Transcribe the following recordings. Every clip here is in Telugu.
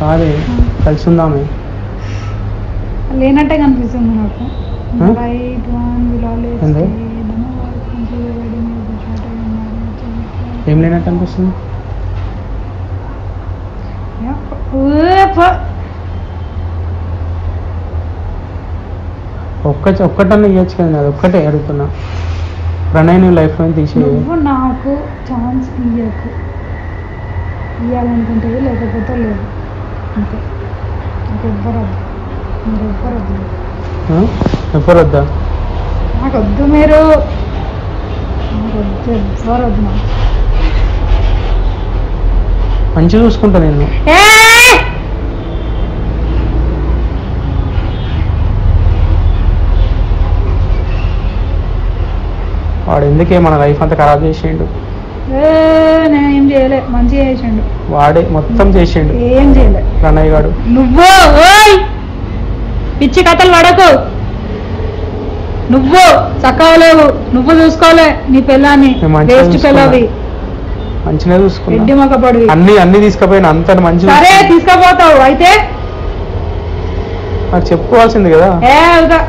కాదే కలిసి ఉందామే. లేనట్టే కనిపిస్తుంది నాకు? ఏం లేనట్టు అనిపిస్తుంది? ఒక్క ఒక్కటన్నా ఇవ్వచ్చు కదా అది ఒక్కటే అడుగుతున్నా. ప్రణయ్ నువ్వు లైఫ్లో తీసేయి. నువ్వు నాకు ఛాన్స్ ఇయ్యకు. ఇవ్వాలనుకుంటే లేకపోతే లేదు. అంతే. ఎవ్వరు వద్దు మీరు ఎవ్వరు వద్దు ఆ? ఎవ్వరు వద్దా నాకు వద్దు మీరు నాకు. ఎవ్వరు వద్దు మంచిగా చూసుకుంటా నేను వాడు ఎందుకే మన లైఫ్ అంతా ఖరాబ్ చేసిండు? నేను చేయలే మంచిగా చేసిండు. వాడే మొత్తం చేసిండు. ఏం చేయలే. ప్రణయ్ గాడు. నువ్వు ఓయ్! పిచ్చి కథలు పడకు. నువ్వు చక్కగా లేవు. నువ్వు చూసుకోలే నీ పిల్లాన్ని నేను మంచిగా వేస్ట్ చూసుకున్నా. పిల్లవి మంచిగా ఎడ్డి చూసుకున్నా మొక్కపడివి అన్ని అన్ని తీసుకుపోయిన అంత సరే తీసుకుపోతావు. అయితే? నాకు చెప్పుకోవాల్సింది కదా. ఏ అవుతా.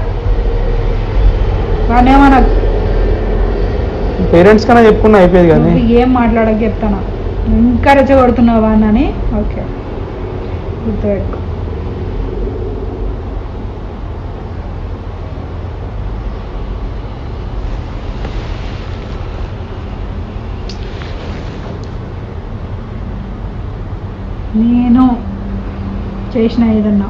వాడేమనకు పేరెంట్స్ కన్నా చెప్పుకున్నా అయిపోయేది కానీ. ఏం మాట్లాడక చెప్తాను? ఇంకా రెచ్చగొడుతున్నావా అని ఓకే. గుర్తుపెట్టుకో. నేను చేసిన ఏదన్నా.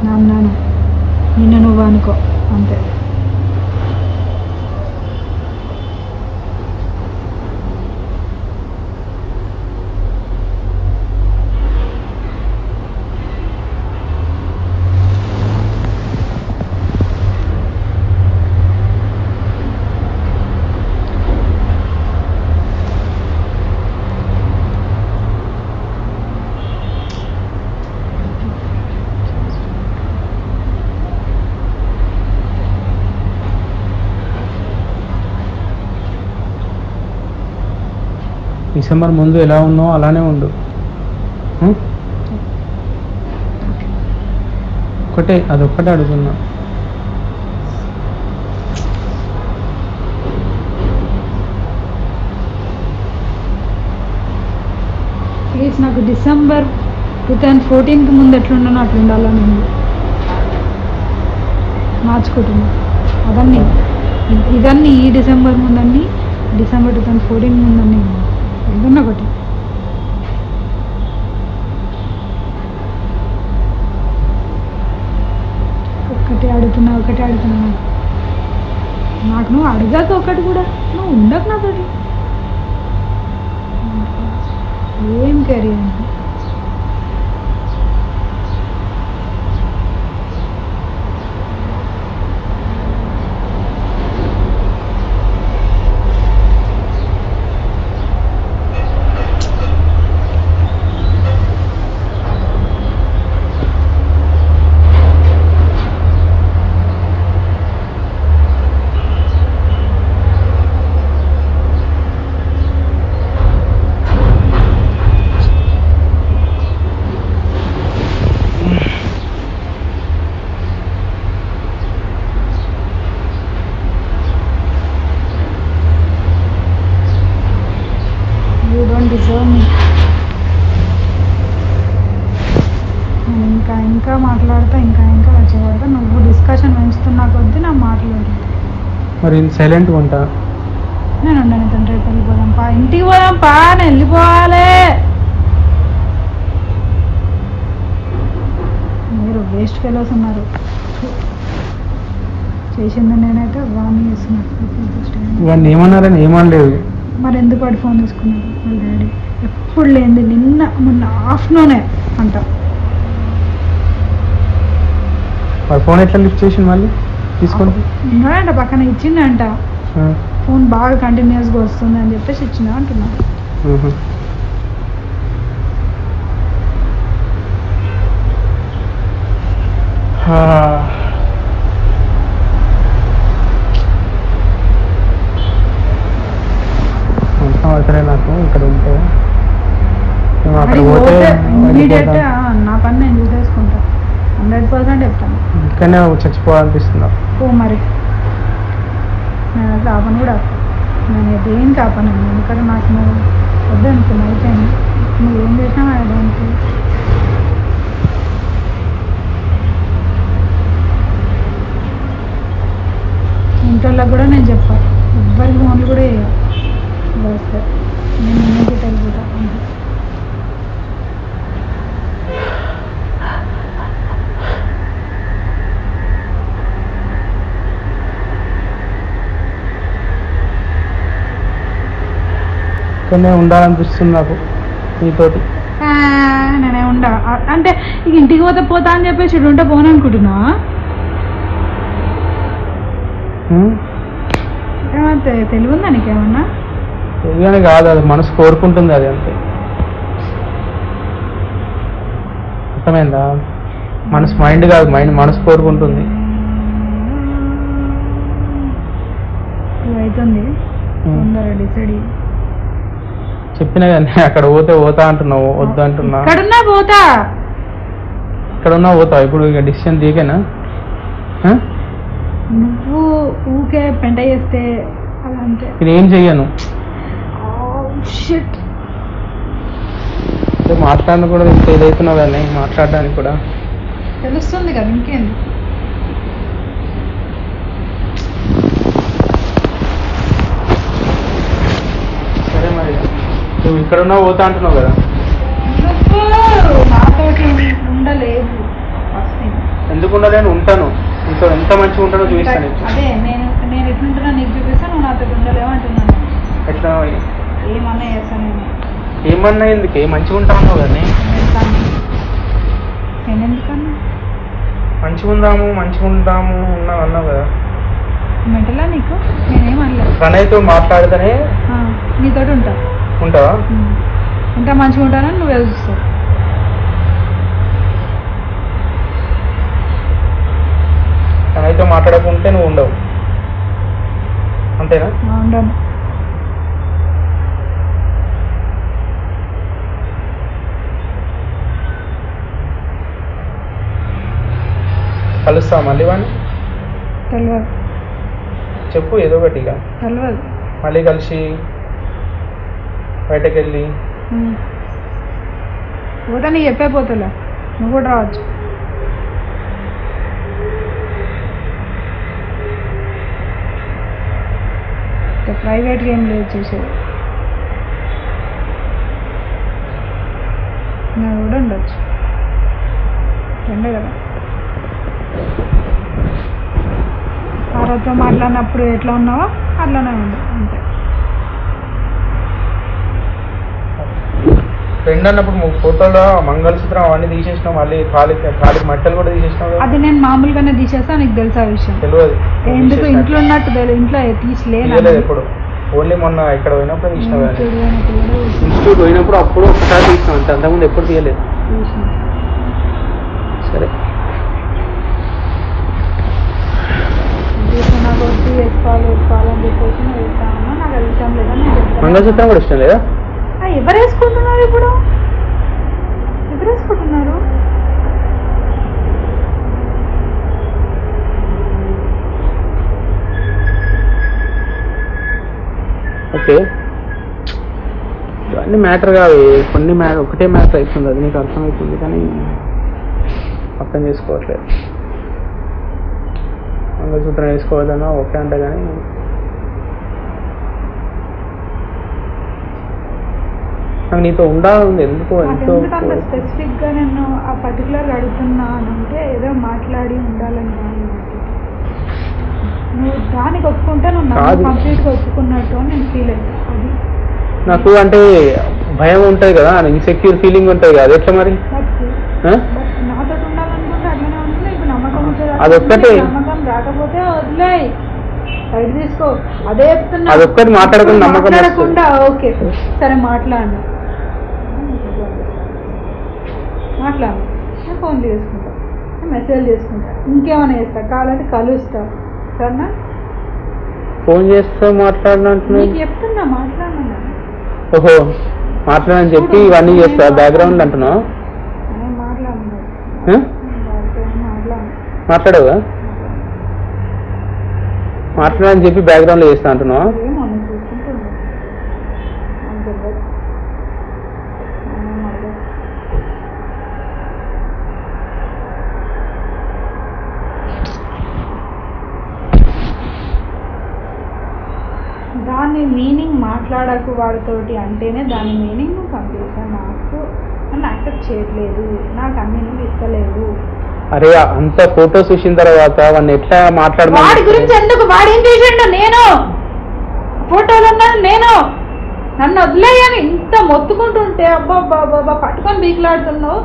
నాన్నాను నిన్ను నువ్వు అనుకో. అంతే. డిసెంబర్ ముందు ఎలా ఉన్నావు అలానే ఉండు. ఒకటే అది అడుగుతున్నా. ప్లీజ్ నాకు డిసెంబర్ టూ థౌజండ్ ఫోర్టీన్కి ముందు ఎట్లుండనో అట్లా ఉండాలని మార్చుకుంటున్నా అవన్నీ. ఇవన్నీ ఈ డిసెంబర్ ముందన్నీ డిసెంబర్ టూ థౌజండ్ ఫోర్టీన్ ముందన్నీ. ఏదన్నా ఒకటి ఒక్కటి అడుగుతున్నా ఒకటి అడుగుతున్నా నాకు నువ్వు అడగాక ఒకటి కూడా నువ్వు ఉండకు నాతోటి. ఏం కెరీర్ అంటే యూ డోంట్ డిజర్వ్ మీ నేను ఇంకా ఇంకా మాట్లాడతా ఇంకా ఇంకా రెచ్చగొడతా నువ్వు డిస్కషన్ పెంచుతున్నా కొద్దీ నా మాట్లాడు మరి సైలెంట్గా ఉంటా? నేను ఉండను తండ్రి రేపు వెళ్ళిపోదాం పా? ఇంటికి పోదాం పా నేను వెళ్ళిపోవాలి. మీరు వేస్ట్ ఫెలోస్ ఉన్నారు. చేసింది నేనైతే వాణి చేస్తున్నాను వాడిని ఏమన్నారని ఏమనలేదు. మరి ఎందుకు వాడు ఫోన్ తీసుకున్నాడు? వాళ్ళ డాడీ ఎప్పుడు లేనిది నిన్న మొన్న ఆఫ్టర్నూనే అంట. వాడు ఫోన్ ఎట్లా లిఫ్ట్ చేసింది మళ్ళీ తీసుకొని ఉన్నాడంట పక్కన ఇచ్చిండంట ఆ. ఫోన్ బాగా కంటిన్యూస్గా వస్తుంది అని చెప్పేసి ఇచ్చిన అంటున్నాడు మ్మ్. ఆ. మొత్తం అవసరం నాకు ఇక్కడ ఉంటే నువ్వు అక్కడ పోతే ఇమీడియట్ వెళ్ళిపోతా. నా పని నేను చూసేసుకుంటా హండ్రెడ్ పర్సెంట్ చెప్తాను. ఇక్కడనే చచ్చిపోవాలనిపిస్తుంది. ఓ మరి. నేను అసలు ఆ పని కూడా. నేను దేనికి ఆపను ఎందుకంటే నాకు నువ్వు వద్దు అనుకున్నా అయిపోయింది నువ్వు ఏం చేసినా దానికి ఇంట్లో కూడా నేను చెప్పాను ఎవ్వరికి ఫోన్లు కూడా వేయ వస్తే నేను నిన్నకి వెళ్ళిపోతా అంతే ఇక్కడనే ఉండాలనిపిస్తుంది నాకు నీతోటి. నేనే ఉండా. అంటే ఇక ఇంటికి పోతే పోతా అని చెప్పేసి ఇటు ఉంటే పోను అనుకుంటున్నావా మ్మ్? ఏమంటే తెలివి ఉందా నీకేమన్నా? తెలియని కాదు అది మనసు కోరుకుంటుంది అది అంతే. అర్థమైందా? మనసు మైండ్ కాదు మైండ్ మనసు కోరుకుంటుంది. అవుతుంది. తొందరగా డిసైడ్ చెప్పిన కానీ అక్కడ పోతే పోతా అంటున్నావు వద్దు అంటున్నా. ఇక్కడున్నా పోతా. ఇక్కడ ఉన్నా పోతావు ఇప్పుడు ఇక డిసిషన్ ఆ? నువ్వు ఊకే పెంట చేస్తే అలా నేను ఏం చెయ్యను? షిట్ అంటే మాట్లాడను కూడా ఇంత ఇదవుతున్నావు కానీ మాట్లాడడానికి కూడా. తెలుస్తుంది కదా ఇంకేంది సరే మరి నువ్వు ఇక్కడ ఉన్నా పోతా అంటున్నావు కదా? ఎందుకు ఉండలేను ఉంటాను. నీతో ఎంత మంచిగా ఉంటానో చూపిస్తాను. అదే నేను నేను ఎట్లుంటున్నా నీకు చూపిస్తా నువ్వు నాతో ఉండలేవు అంటున్నాను. ఎట్లా ఏమన్నా చేస్తాను నేను. ఏమన్నా ఎందుకు? ఏ మంచిగా ఉంటావు కానీ ఎందుకన్నా? నేను ఎందుకన్నా? మంచిగా ఉందాము మంచిగా ఉంటాము ఉన్నావు అన్నావు కదా. మెంటలా నీకు? నేనేం అనలేదు. ప్రణయ్తో మాట్లాడితేనే నీతోటి ఉంటా. ఉంటావా. ఇంకా మంచిగా ఉంటానని నువ్వే చూస్తావు. ప్రణయ్తో మాట్లాడకుంటే నువ్వు ఉండవు. అంతేనా? ఉండను. కలుస్తావా మళ్ళీ వాడిని తెలియదు చెప్పు ఏదో ఒకటి ఇక. తెలియదు మళ్ళీ కలిసి బయటకు వెళ్ళి పోతే చెప్పే పోతులే. నువ్వు కూడా రావచ్చు. ప్రైవేట్గా ఏం లేదు చేసేది. నేను కూడా ఉండొచ్చు. రెండే కదా. ఆరోతో మాట్లాడినప్పుడు ఎట్లా ఉన్నావో? అట్లానే ఉంది అంతే. ఫ్రెండ్ అన్నప్పుడు నువ్వు ఫోటోలో మంగళసూత్రం అవన్నీ తీసేసినావు మళ్ళీ కాలి కాలి మట్టలు కూడా తీసేసినావు కదా? అది నేను మామూలుగానే తీసేస్తా నీకు తెలుసా ఆ విషయం? తెలియదు. ఎందుకు? తీసేసినా. ఇంట్లో ఉన్నట్టు తెలి- ఇంట్లో తీసలేను తీయలేదు ఎప్పుడు. ఓన్లీ మొన్న ఇక్కడ పోయినప్పుడు తీసినావు కానీ చూడు, ఆయనకు కూడా తీసి- ఇన్స్టిట్యూట్ పోయినప్పుడు అప్పుడు ఒకసారి తీసినావు అంతే. అంతకుముందు ఎప్పుడు తీయలేదు. తీసిన. సరే. తీసిన మంగళసూత్రం కూడా ఇష్టం లేదా? ఎవరు వేసుకుంటున్నారు ఇప్పుడు? ఎవరు వేసుకుంటున్నారు ఓకే. ఇవన్నీ మ్యాటర్ కాదు. కొన్ని మ్యాటర్ ఒకటే మ్యాటర్ అవుతుంది అది నీకు అర్థమవుతుంది కానీ అర్థం చేసుకోవట్లేదు. మంగళసూత్రం వేసుకోవద్దన్నా ఓకే అంటే కానీ నాకు నీతో ఉండాలి ఎందుకు ఎంతో స్పెసిఫిక్గా నేను ఆ పర్టికులర్ అడుగుతున్నా అని అంటే ఏదో మాట్లాడి ఉండాలని. నువ్వు దానికి ఒప్పుకుంటే నువ్వు. కంప్లీట్గా ఒప్పుకున్నట్టు అని నేను ఫీల్ అది నాకు అంటే భయం ఉంటుంది కదా ఇన్సెక్యూర్ ఫీలింగ్ ఉంటుంది కదా ఎట్లా మరి? అదొక్కటే. రాకపోతే వదిలేయ్. సైడ్ తీసుకో. అదే చెప్తున్నా. అదొక్కటి మాట్లాడకుండా నమ్మకం. మాట్లాడకుండా ఓకే. సరే మాట్లాడు. మాట్లాడు నేను ఫోన్ చేసుకుంటా మెసేజ్ చేసుకుంటా ఇంకేమైనా చేస్తా? కావాలంటే కలుస్తా సరేనా? ఫోన్ చేస్తే మాట్లాడినట్టున్నావు నీకు చెప్తున్నా మాట్లాడమన్నా ఓహో మాట్లాడని చెప్పి ఇవన్నీ చేస్తా బ్యాక్గ్రౌండ్ అంటున్నావు? నేను మాట్లాడను. ఏం మాట్లాడను. మాట్లాడవా? మాట్లాడని చెప్పి బ్యాక్గ్రౌండ్లో చేస్తా అంటున్నావు? ఏమో నేను చూసుకుంటున్నా నాకు తెలియదు నేనేం అడగను. దాని మీనింగ్ మాట్లాడకు వాడితోటి అంటేనే దాని మీనింగ్ నువ్వు కంప్లీట్గా నాకు నన్ను యాక్సెప్ట్ చేయట్లేదు నాకు మీనింగ్ ఇస్తలేదు అరే అంత ఫోటోస్ చూసిన తర్వాత వాడిని ఎట్లా వాడి మాట్లాడమని గురించి ఎందుకు? వాడు ఏం చేసిండు నేను? ఫోటోలు ఉన్నది నేను. నన్ను వదిలేయని ఇంత మొత్తుకుంటుంటే అబ్బా అబ్బా అబ్బా పట్టుకొని బీకులాడుతున్నావు.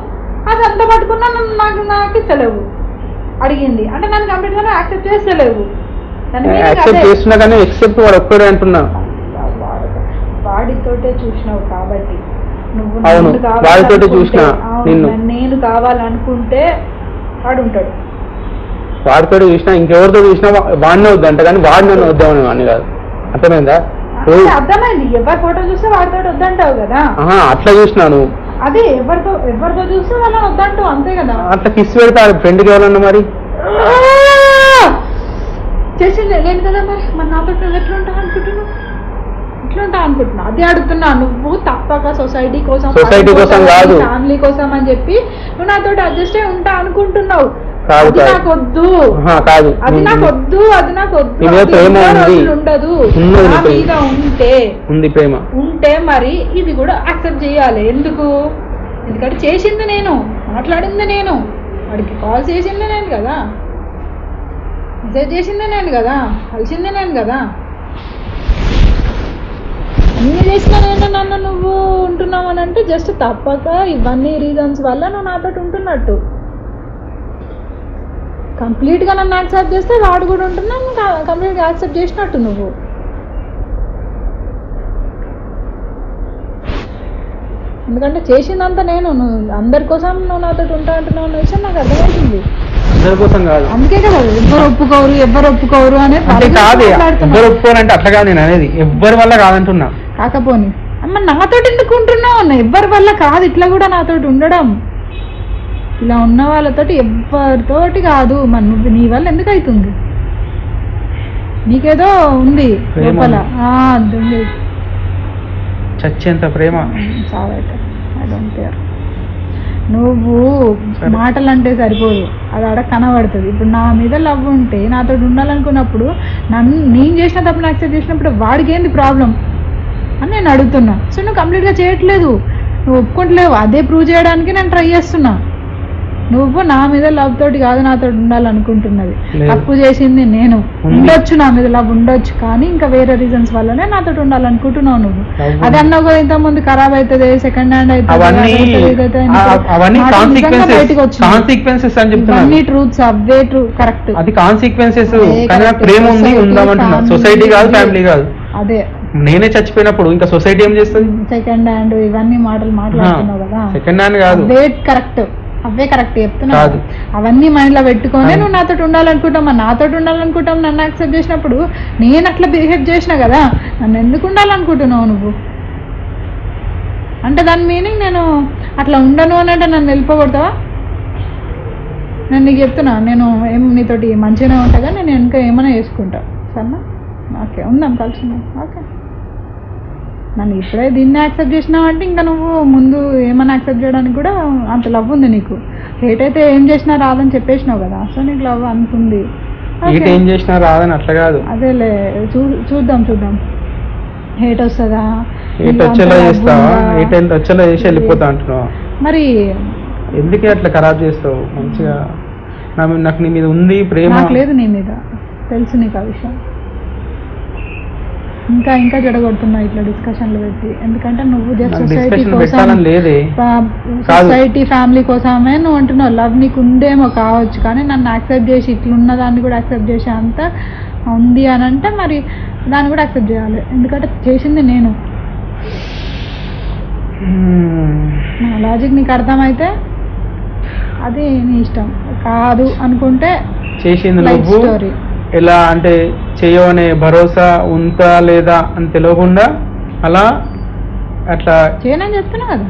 అది అంత పట్టుకున్నా నన్ను నాకు నాకు ఇస్తలేవు. అడిగింది. అంటే నన్ను కంప్లీట్గా యాక్సెప్ట్ చేస్తలేవు. యాక్సెప్ట్. చేస్తున్నా కానీ ఎక్సెప్ట్ వాడు ఒక్కడే అంటున్నా. వాడు- వాడితోటే చూసినావు కాబట్టి. నువ్వు అవును, వాడితోటే చూసినా, నిన్ను. నేను కావాలనుకుంటే వాడు ఉంటాడు వాడితో చూసినా ఇంకెవరితో చూసినా వాడినే వద్దంట కానీ వాడు నన్ను వద్దామని వాడిని కాదు. అర్థమైందా? అర్థమైంది. ఎవరి ఫోటో చూస్తే వాడితో వద్దంటావు కదా. అట్లా చూసినా నువ్వు. అదే ఎవరితో ఎవరితో చూస్తే వాళ్ళని వద్దంటావు అంతే కదా. అట్లా కిస్ పెడతా ఫ్రెండ్కి ఎవరన్నా మరి? చేసింది లేదు కదా మరి? మరి నాతో ఎట్లా ఉంటావు అనుకుంటున్నావు? ఎట్లా ఉంటావు అనుకుంటున్నావు అదే అడుగుతున్నా నువ్వు తప్పక సొసైటీ కోసం Society కోసం కాదు. ఫ్యామిలీ కోసం అని చెప్పి నువ్వు నాతో అడ్జస్ట్ అయి ఉంటా అనుకుంటున్నావు. కాదు, అది కాదు. మీద ప్రేమ ఉంది. ఉండదు. మీద ఉంటే ఉంది ప్రేమ. ఉంటే మరి ఇది కూడా యాక్సెప్ట్ చేయాలి. ఎందుకు? ఎందుకంటే చేసింది నేను మాట్లాడింది నేను. వాడికి కాల్ చేసింది నేను కదా. మెసేజ్ చేసింది నేను కదా. కలిసింది నేను కదా. అన్ని చేసిన నేను నన్ను నువ్వు ఉంటున్నావు అని అంటే జస్ట్ తప్పక ఇవన్నీ రీజన్స్ వల్ల నువ్వు నాతో ఉంటున్నట్టు. కంప్లీట్గా నన్ను యాక్సెప్ట్ చేస్తే వాడు కూడా ఉంటున్నాను కంప్లీట్గా యాక్సెప్ట్ చేసినట్టు నువ్వు. ఎందుకంటే చేసిందంతా నేను నువ్వు అందరి కోసం నువ్వు నాతో ఉంటా అంటున్నావు అన్న విషయం నాకు అర్థమవుతుంది. అందుకే కదా ఎవ్వరు ఒప్పుకోరు ఎవ్వరు ఒప్పుకోరు అనే అంటే కాదు ఎవ్వరు ఒప్పుకోరంటే అట్లా కాదు నేను అనేది. ఎవ్వరి వల్ల కాదంటున్నా. కాకపోని. అమ్మ నాతోటి ఎందుకు ఉంటున్నావు? ఎవ్వరి వల్ల కాదు ఇట్లా కూడా నాతోటి ఉండడం. ఇలా ఉన్న వాళ్ళతోటి ఎవ్వరితోటి కాదు. మన నువ్వు నీ వల్ల ఎందుకు అవుతుంది నీకేదో ఉంది లోపల. ఉంది. చచ్చేంత ప్రేమ. చావైతే ఐ డోంట్ కేర్ నువ్వు. మాటలు అంటే సరిపోదు. అది ఆడ కనబడుతుంది. ఇప్పుడు నా మీద లవ్ ఉంటే నాతో ఉండాలనుకున్నప్పుడు నన్ను నేను చేసిన తప్పు యాక్సెప్ట్ చేసినప్పుడు వాడికి ఏంది ప్రాబ్లం నేను అడుగుతున్నా. సో నువ్వు కంప్లీట్గా చేయట్లేదు. నువ్వు ఒప్పుకుంటలేవు. అదే ప్రూవ్ చేయడానికి నేను ట్రై చేస్తున్నా. నువ్వు నా మీద లవ్ తోటి కాదు నాతో ఉండాలనుకుంటున్నది. తప్పు చేసింది నేను. ఉండొచ్చు నా మీద లవ్ ఉండొచ్చు కానీ ఇంకా వేరే రీజన్స్ వల్లనే నాతో ఉండాలనుకుంటున్నావు నువ్వు. అది అన్నావు కదా ఇంత ముందు ఖరాబ్ అవుతుంది సెకండ్ హ్యాండ్ అవుతుంది ట్రూత్స్ అవే ట్రూ కరెక్ట్ అది కాన్సిక్వెన్సెస్. ప్రేమ ఉంది ఉందామంటున్నా సొసైటీ కాదు. ఫ్యామిలీ కాదు. అదే. నేనే చచ్చిపోయినప్పుడు ఇంకా సొసైటీ ఏం చేస్తుంది? సెకండ్ హ్యాండ్ ఇవన్నీ మాటలు మాట్లాడుతున్నావు కదా. సెకండ్ హ్యాండ్ కాదు. అవే కరెక్ట్ అవే కరెక్ట్ చెప్తున్నా కాదు. అవన్నీ మైండ్లో పెట్టుకొని. నువ్వు నాతో ఉండాలనుకుంటాం నాతో ఉండాలనుకుంటాం నన్ను యాక్సెప్ట్ చేసినప్పుడు నేను అట్లా బిహేవ్ చేసిన కదా నన్ను ఎందుకు ఉండాలనుకుంటున్నావు నువ్వు? అంటే దాని మీనింగ్ నేను అట్లా ఉండను అని అంటే నన్ను వెళ్ళిపోకూడతావా నేను నీకు చెప్తున్నా నేను ఏం నీతోటి మంచిగానే ఉంటా కానీ నేను ఇంకా ఏమైనా చేసుకుంటా. సరేనా? ఓకే ఉందాం కలిసి. ఓకే. నన్ను ఇప్పుడే దీన్ని యాక్సెప్ట్ చేసినావు అంటే ఇంకా నువ్వు ముందు ఏమైనా యాక్సెప్ట్ చేయడానికి కూడా అంత లవ్ ఉంది నీకు. హేట్ అయితే ఏం చేసినా రాదని చెప్పేసినావు కదా. సో నీకు లవ్ అంత ఉంది ఈట Okay. ఏం చేసినా రాదని అట్లా కాదు. అదేలే. చూ చూద్దాం చూద్దాం. హేట్ వస్తుందా? అంత వచ్చేలా చేస్తావా? ఎంత వచ్చేలా చేసి వెళ్ళిపోతా అంటున్నావా? మరి ఎందుకే అట్లా ఖరాబ్ చేస్తావు? మంచిగా నాకు నీ మీద ఉంది ప్రేమ. లేదు నీ మీద. తెలుసు నీకు ఆ విషయం. ఇంకా ఇంకా జడగొడుతున్నా ఇట్లా డిస్కషన్లు పెట్టి. ఎందుకంటే నువ్వు జస్ట్ సొసైటీ కోసం. సొసైటీ ఫ్యామిలీ కోసమే నువ్వు అంటున్నావు. లవ్ నీకు ఉందేమో కావచ్చు కానీ నన్ను యాక్సెప్ట్ చేసి ఇట్లున్న దాన్ని కూడా యాక్సెప్ట్ చేసే అంత ఉంది అని అంటే మరి దాన్ని కూడా యాక్సెప్ట్ చేయాలి. ఎందుకంటే చేసింది నేను. నా లాజిక్ నీకు అర్థమైతే అది నీ ఇష్టం. కాదు అనుకుంటే చేసింది ఎలా అంటే చేయవనే భరోసా ఉందా లేదా అని తెలియకుండా అలా అట్లా చేయనని చెప్తున్నా కదా.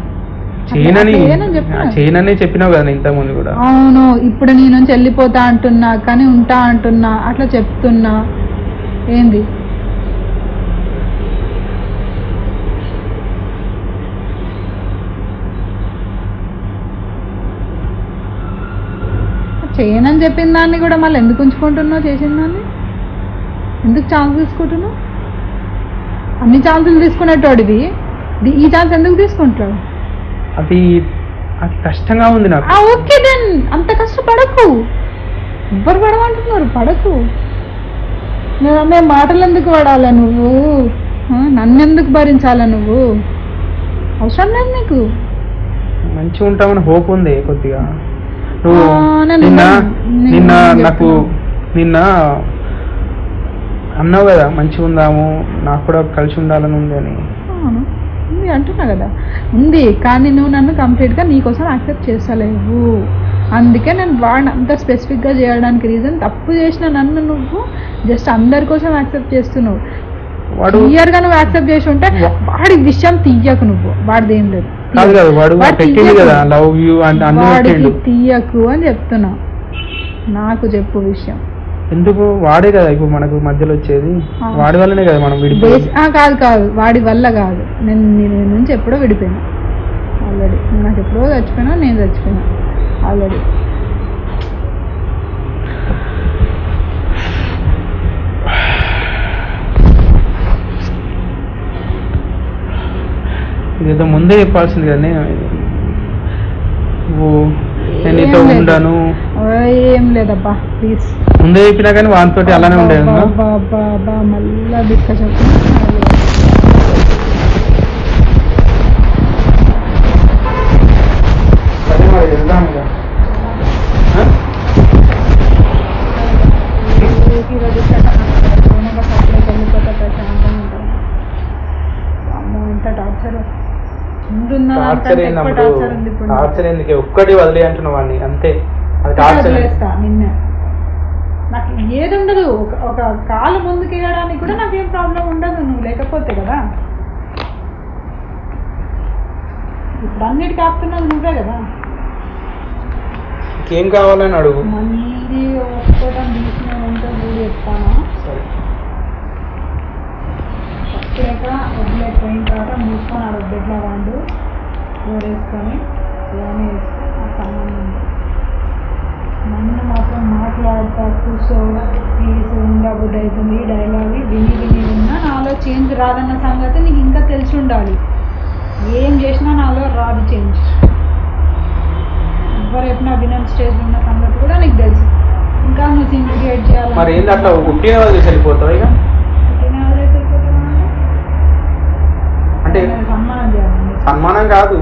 చేయనని చెప్పినావు కదా ఇంతకు ముందు కూడా. అవును ఇప్పుడు నీ నుంచి వెళ్ళిపోతా అంటున్నా కానీ ఉంటా అంటున్నా అట్లా చెప్తున్నా. ఏంది? చేయనని చెప్పిన దాన్ని కూడా మళ్ళీ ఎందుకు ఉంచుకుంటున్నావు చేసిన దాన్ని? ఎందుకు ఛాన్స్ తీసుకుంటున్నావు? అన్ని ఛాన్సులు తీసుకునేటోడివి ది- ఈ ఛాన్స్ ఎందుకు తీసుకుంటావు అది అది కష్టంగా ఉంది నాకు. ఓకే దెన్ అంత కష్టపడకు. ఎవ్వరు పడమంటున్నారు? పడకు. నేను అనే మాటలు ఎందుకు పడాలా నువ్వు? నన్ను ఎందుకు భరించాలా నువ్వు? అవసరం లేదు నీకు. మంచిగా ఉంటామని హోప్ ఉంది కొద్దిగా. నువ్వు నిన్న నేను నిన్న. నాకు నిన్న అన్నావు కదా మంచిగా ఉందాము నాకు కూడా కలిసి ఉండాలని ఉంది అని. అవును. ఉంది అంటున్నా కదా. ఉంది కానీ నువ్వు నన్ను కంప్లీట్గా నీకోసం యాక్సెప్ట్ చేస్తలేవు. అందుకే నేను వాడిని అంత స్పెసిఫిక్గా చేయడానికి రీజన్ తప్పు చేసిన నన్ను నువ్వు జస్ట్ అందరి కోసం యాక్సెప్ట్ చేస్తున్నావు. వాడు క్లియర్గా నువ్వు యాక్సెప్ట్ చేసి ఉంటే వాడి విషయం తీయకు నువ్వు వాడిది ఏం లేదు. కాదు కదా వాడు పెట్టింది. కదా లవ్ యూ తీయకు అని చెప్తున్నా. నాకు చెప్పు విషయం. ఎందుకు? వాడే కదా ఇప్పుడు మనకు మధ్యలో వచ్చేది. వాడి వల్లనే కదా మనం ఆ, కాదు కాదు. వాడి వల్ల కాదు. నేను నేను నుంచి ఎప్పుడో విడిపోయినా. ఆల్రెడీ. నాకు ఎప్పుడో చచ్చిపోయినా నేను చచ్చిపోయినా. ఆల్రెడీ. ఇదేదో ముందే చెప్పాల్సింది కదా నేను నీతో. ఉండను ఏం లేదబ్బా ప్లీజ్ ముందే చెప్పినా కానీ వానితోటి అలానే ఉండేది మళ్ళా దిక్క చెప్పు. టార్చర్ ఎందుకు? ఒక్కటి వదిలే అంటున్నావు వాడిని అంతే. వదిలేస్తా నిన్నే. నాకు ఏది ఉండదు. ఒక కాలు ముందుకు వేయడానికి కూడా నాకేం ప్రాబ్లం ఉండదు నువ్వు లేకపోతే కదా. ఇప్పుడు అన్నిటికీ ఆపుతున్నది నువ్వే కదా. ఏం కావాలని అడుగు? మళ్ళీ ఒప్పుకోవడం తీసుకున్నానంటే కూడా చెప్తాను? వచ్చాక వదిలేక పోయిన తర్వాత మూసుకొని బెడ్లో వాడు వేసుకొని ఇవన్నీ వేసుకొని ఆ సంబంధం ఉంది. నన్ను మాత్రం మాట్లాడతా కూర్చో ప్లీజ్ ఉండబుద్ధి అవుతుంది ఈ డైలాగ్ విని విని ఉన్నా నాలో చేంజ్ రాదన్న సంగతి నీకు ఇంకా తెలిసి ఉండాలి. ఏం చేసినా నాలో రాదు చేంజ్ ఎవరు చెప్పినా వినని స్టేజ్ ఉన్న సంగతి కూడా నీకు తెలుసు. ఇంకా నువ్వు సీన్ క్రియేట్ చేయాలి మరి ఏంది అట్లా వెళ్ళిపోతావు ఇక? అంటే సన్మానం కాదు.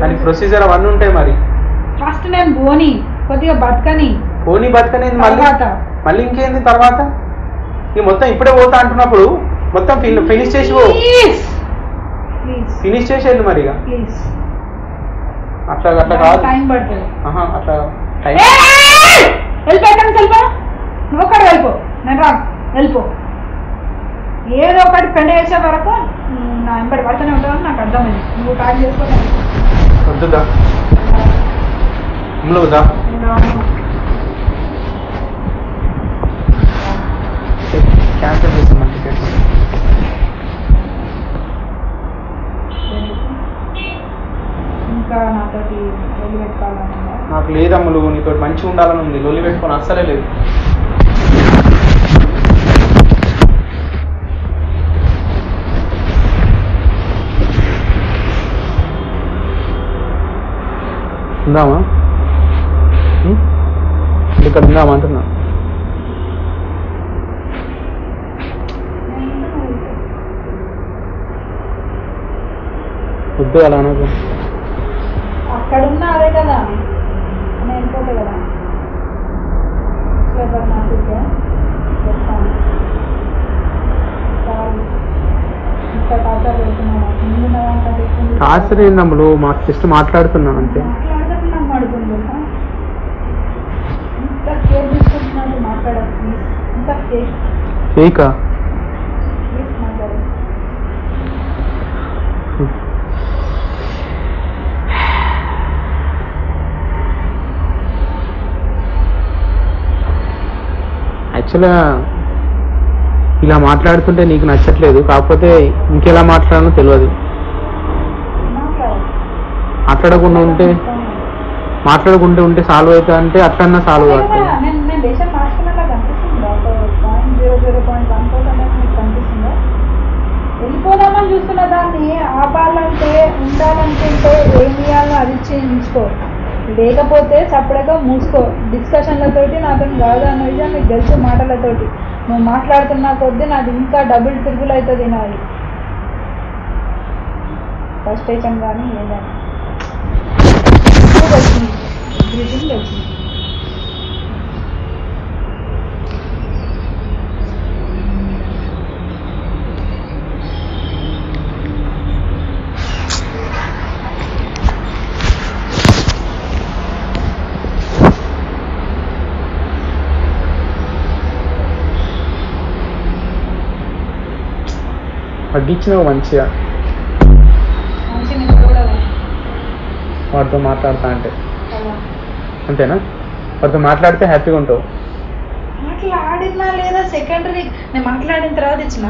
దానికి ప్రొసీజర్ అవన్నీ ఉంటాయి మరి. ఫస్ట్ నేను పోని కొద్దిగా బతకని. పోనీ బతకనేది మళ్ళీ? తర్వాత. మళ్ళీ ఇంకేంది తర్వాత? ఇక మొత్తం ఇప్పుడే పోతా అంటున్నప్పుడు మొత్తం ఫినిష్ చేసి పో. ప్లీజ్ ప్లీజ్ ఫినిష్ చేసేది మరి ఇక ప్లీజ్ అట్లా అట్లా కాదు. టైం పడుతుంది. ఆహా, అట్లా టైం వెళ్ళిపోతాను వెళ్ళిపో నువ్వు ఒక్కడు వెళ్ళిపో. నేను రా వెళ్ళిపో. ఏదో ఒకటి పెళ్ళి చేసే వరకు నా వెంబడి పడుతూనే ఉంటావని నాకు అర్థమైంది. నువ్వు ప్యాక్ చేసుకోవాలి వద్దుదా? దా క్యాన్సిల్ చేస్తాం టికెట్ ఇంకా నాతోటి నాకు లేదమ్ములు నీతో మంచిగా ఉండాలని ఉంది. లొల్లి పెట్టుకొని అస్సలే లేదు. ఉందామా? ఇక్కడ ఉందామా అంటున్నా? వద్దు అలా అనకు. కదా. నేను కదా. నాకు ఏందమ్ములు మాకు జస్ట్ మాట్లాడుతున్నాను అంతే. ఫేకా యాక్చువల్గా ఇలా మాట్లాడుతుంటే నీకు నచ్చట్లేదు. కాకపోతే ఇంకెలా మాట్లాడాలో తెలియదు మాట్లాడకుండా ఉంటే మాట్లాడకుండా ఉంటే సాల్వ్ అవుతా అంటే అట్లన్నా సాల్వ్ అవుతుంది కదా, నేను నేను దేశం మార్చుకున్నలా కనిపిస్తుందా ఒక point zero zero point one percent మీకు కనిపిస్తుందా పోదామని చూస్తున్న దాన్ని ఆపాలంటే ఉండాలనుకుంటే ఏం చేయాలో అది చేయించుకో. లేకపోతే సపరేట్గా మూసుకో. డిస్కషన్లతోటి నాతో కాదు అన్న విషయం నీకు తెలుసు మాటలతోటి. నువ్వు మాట్లాడుతున్న కొద్దీ నాది ఇంకా డబుల్ ట్రిపుల్ అవుతుంది నాది. ఫ్రస్ట్రేషన్ కానీ ఏదైనా. వచ్చింది బ్రీతింగ్ వచ్చింది తగ్గించినావు మంచిగా. వాడితో మాట్లాడుతా అంటే. అంతేనా? వాడితో మాట్లాడితే హ్యాపీగా ఉంటావు. మాట్లాడినా లేదా సెకండరీ నేను మాట్లాడిన తర్వాత ఇచ్చిన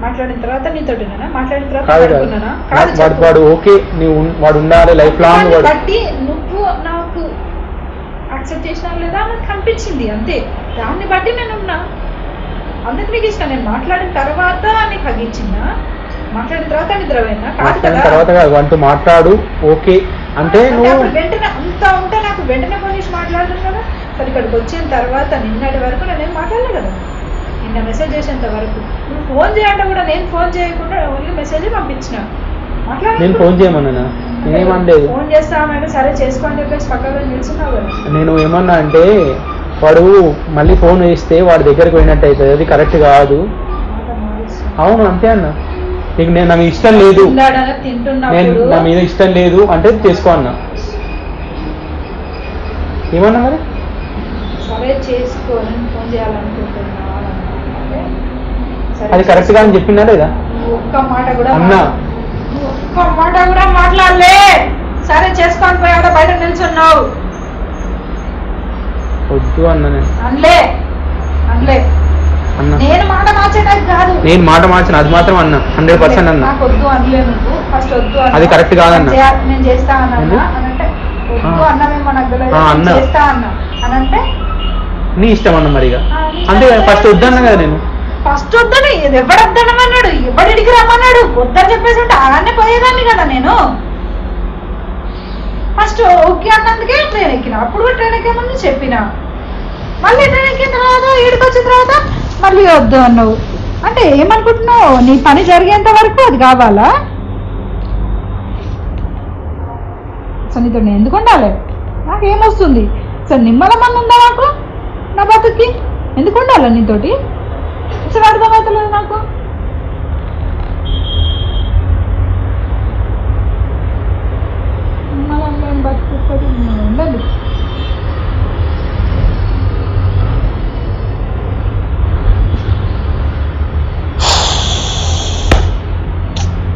మాట్లాడిన తర్వాత నీతోటినా మాట్లాడిన తర్వాత వాడు. వాడు ఓకే నీవు ఉన్- వాడు ఉండాలి లైఫ్ లాంగ్ బట్టి నువ్వు నాకు యాక్సెప్ట్ చేసినావు లేదా నాకు కనిపించింది అంతే. దాన్ని బట్టి నేను ఉన్నా. అందుకు నీకు ఇష్టం. నేను మాట్లాడిన తర్వాత నీకు హగించిందా మాట్లాడిన తర్వాత కాదు మాట్లాడిన కదా. తర్వాత మాట్లాడు ఓకే. అంటే నువ్వు వెంటనే అంత ఉంటే నాకు వెంటనే ఫోన్ చేసి కదా. సరే ఇక్కడికి వచ్చిన తర్వాత నిన్నటి వరకు నేనేం మాట్లాడలే కదా. నిన్న మెసేజ్ చేసేంత వరకు. నువ్వు ఫోన్ చేయంటే కూడా నేను ఫోన్ చేయకుండా ఓన్లీ మెసేజ్ పంపించిన. నేను ఫోన్ చేయమన్నా నేనేమనలేదు ఫోన్ చేస్తామంటే సరే చేసుకో అని చెప్పేసి పక్కగా నిల్చున్నావు కదా. నేను ఏమన్నా అంటే వాడు మళ్ళీ ఫోన్ వేస్తే వాడి దగ్గరికి పోయినట్టు అవుతుంది. అది కరెక్ట్ కాదు. అవును అంతే అన్న. నీకు నేను నా మీద ఇష్టం లేదు. నేను నా మీద ఇష్టం లేదు అంటే చేసుకో అన్న. ఏమన్నా మరి? అది కరెక్ట్గా అని చెప్పినా లేదా? ఒక్క మాట కూడా అన్నా. ఒక్క మాట కూడా మాట్లాడలే. సరే చేసుకొని ఆడ బయట నిల్చున్నావు. వద్దు అన్న. నేను మాట మార్చేటది కాదు. నేను మాట మార్చిన అది మాత్రం అన్న. హండ్రెడ్ పర్సెంట్ అన్న. వద్దు ఫస్ట్ వద్దు. అది correct కాదన్న. నేను చేస్తా అన్నా అంటే వద్దు అన్నా. చేస్తా అన్నా. అంటే నీ ఇష్టం అన్న మరిగా అంతే. ఫస్ట్ వద్దన్న కదా నేను. ఫస్ట్ వద్దని ఎవడు వద్దనమన్నాడు? ఎవడికి రమ్మన్నాడు? వద్దని చెప్పేసి ఉంటే అలానే పోయేదాన్ని కదా నేను. ఫస్ట్ ఓకే అన్నందుకే ట్రైన్ ఎక్కిన. అప్పుడు కూడా ట్రైన్ ఎక్కేమని చెప్పిన. మళ్ళీ ట్రైన్ ఎక్కిన తర్వాత ఈడికి వచ్చిన తర్వాత మళ్ళీ వద్దు అన్నావు. అంటే ఏమనుకుంటున్నావు? నీ పని జరిగేంత వరకు అది కావాలా? సో నీతో నేను ఎందుకు ఉండాలి? నాకు ఏమొస్తుంది సో నిమ్మలమని ఉందా నాకు? నా బతుక్కి? ఎందుకు ఉండాలి నీతోటి? అసలు అర్థమవుతలేదు నాకు. నిమ్మలంగా బతుకుతుంది ఉండండి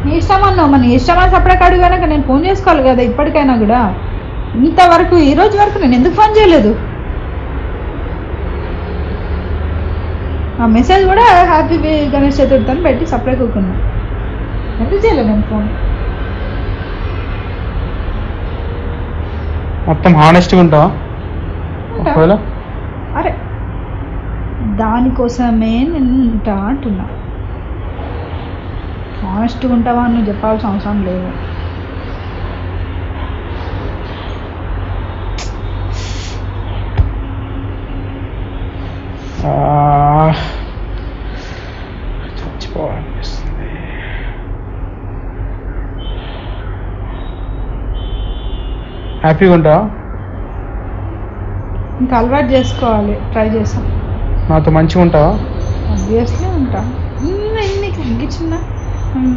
నీ ఇష్టం అన్నావు మన ఇష్టమని సపరేట్ అడుగు కనుక నేను ఫోన్ చేసుకోవాలి కదా ఇప్పటికైనా కూడా. ఇంతవరకు ఈ రోజు వరకు నేను ఎందుకు ఫోన్ చేయలేదు? ఆ మెసేజ్ కూడా హ్యాపీ గణేష్ చతుర్థి అని పెట్టి సపరేట్ కూకున్నాను ఎందుకు చేయలేదు నేను ఫోన్ మొత్తం హానెస్ట్గా ఉంటావా? ఉంటా. ఒకవేళ? అరే దానికోసమే నేను ఉంటా అంటున్నా ఆనెస్ట్గా ఉంటావా అని నువ్వు చెప్పాల్సిన అవసరం లేదు. ఆ, చచ్చిపోవాలనిపిస్తుంది హ్యాపీగా ఉంటావా? ఇంకా అలవాటు చేసుకోవాలి ట్రై చేస్తాం. నాతో మంచిగా ఉంటావా? ఆబ్వియస్లీ ఉంటా. నీకు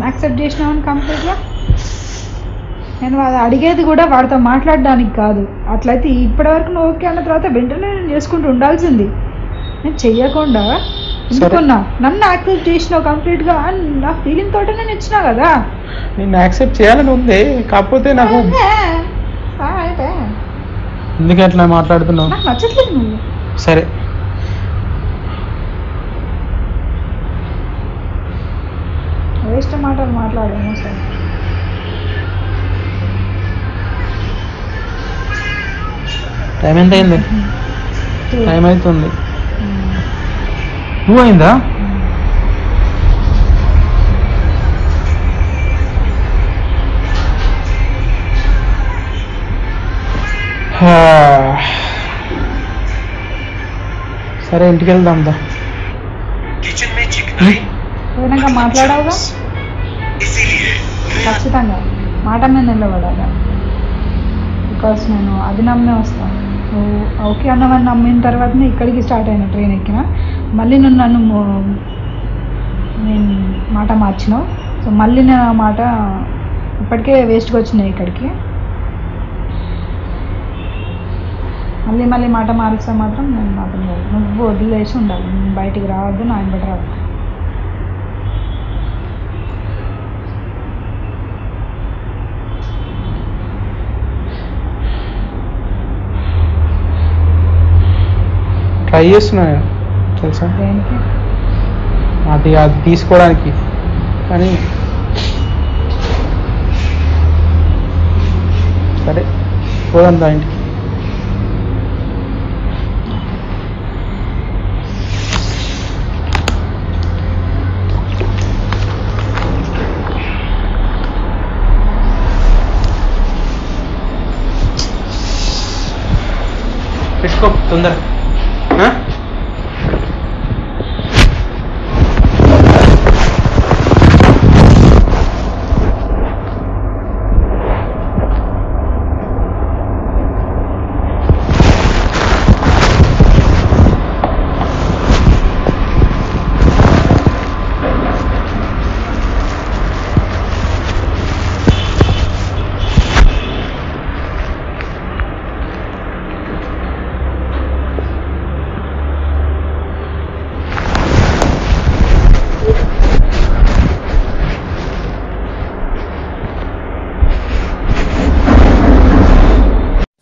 యాక్సెప్ట్ చేసినావని కంప్లీట్గా నేను అది అడిగేది కూడా వాడితో మాట్లాడడానికి కాదు. అట్లయితే ఇప్పటివరకు నువ్వు ఓకే అన్న తర్వాత వెంటనే నేను చేసుకుంటూ ఉండాల్సింది. నేను చెయ్యకుండా ఎందుకున్నా? నన్ను యాక్సెప్ట్ చేసినావు కంప్లీట్గా అని నా ఫీలింగ్ తోటే నేను ఇచ్చినా కదా. నేను యాక్సెప్ట్ చేయాలని ఉంది. కాకపోతే నాకు అయితే ఎందుకు అట్లా మాట్లాడుతున్నావు? నాకు నచ్చట్లేదు నువ్వు. సరే. వేస్ట్ మాటలు మాట్లాడేమో సరే టైం ఎంత అయింది టైం అవుతుంది. టూ అయిందా సరే ఇంటికి వెళ్దాం దా విధంగా మాట్లాడావుగా? ఖచ్చితంగా. మాట మీద నిలబడాలి. బికాస్ నేను అది నమ్మే వస్తాను నువ్వు ఓకే అన్నవన్నీ నమ్మిన తర్వాతనే ఇక్కడికి స్టార్ట్ అయిన ట్రైన్ ఎక్కిన. మళ్ళీ నువ్వు నన్ను నేను మాట మార్చినావు. సో మళ్ళీ నేను ఆ మాట ఇప్పటికే వేస్ట్గా వచ్చినాయి ఇక్కడికి. మళ్ళీ మళ్ళీ మాట మారిస్తే మాత్రం నేను మాత్రం. నువ్వు వదిలేసి ఉండాలి. బయటికి రావద్దు నా వెంబడి రావద్దు. ట్రై చేస్తున్నా నేను. తెలుసా? దేనికి? అది అది తీసుకోవడానికి. కానీ సరే పోదాం దా ఇంటికి పెట్టుకో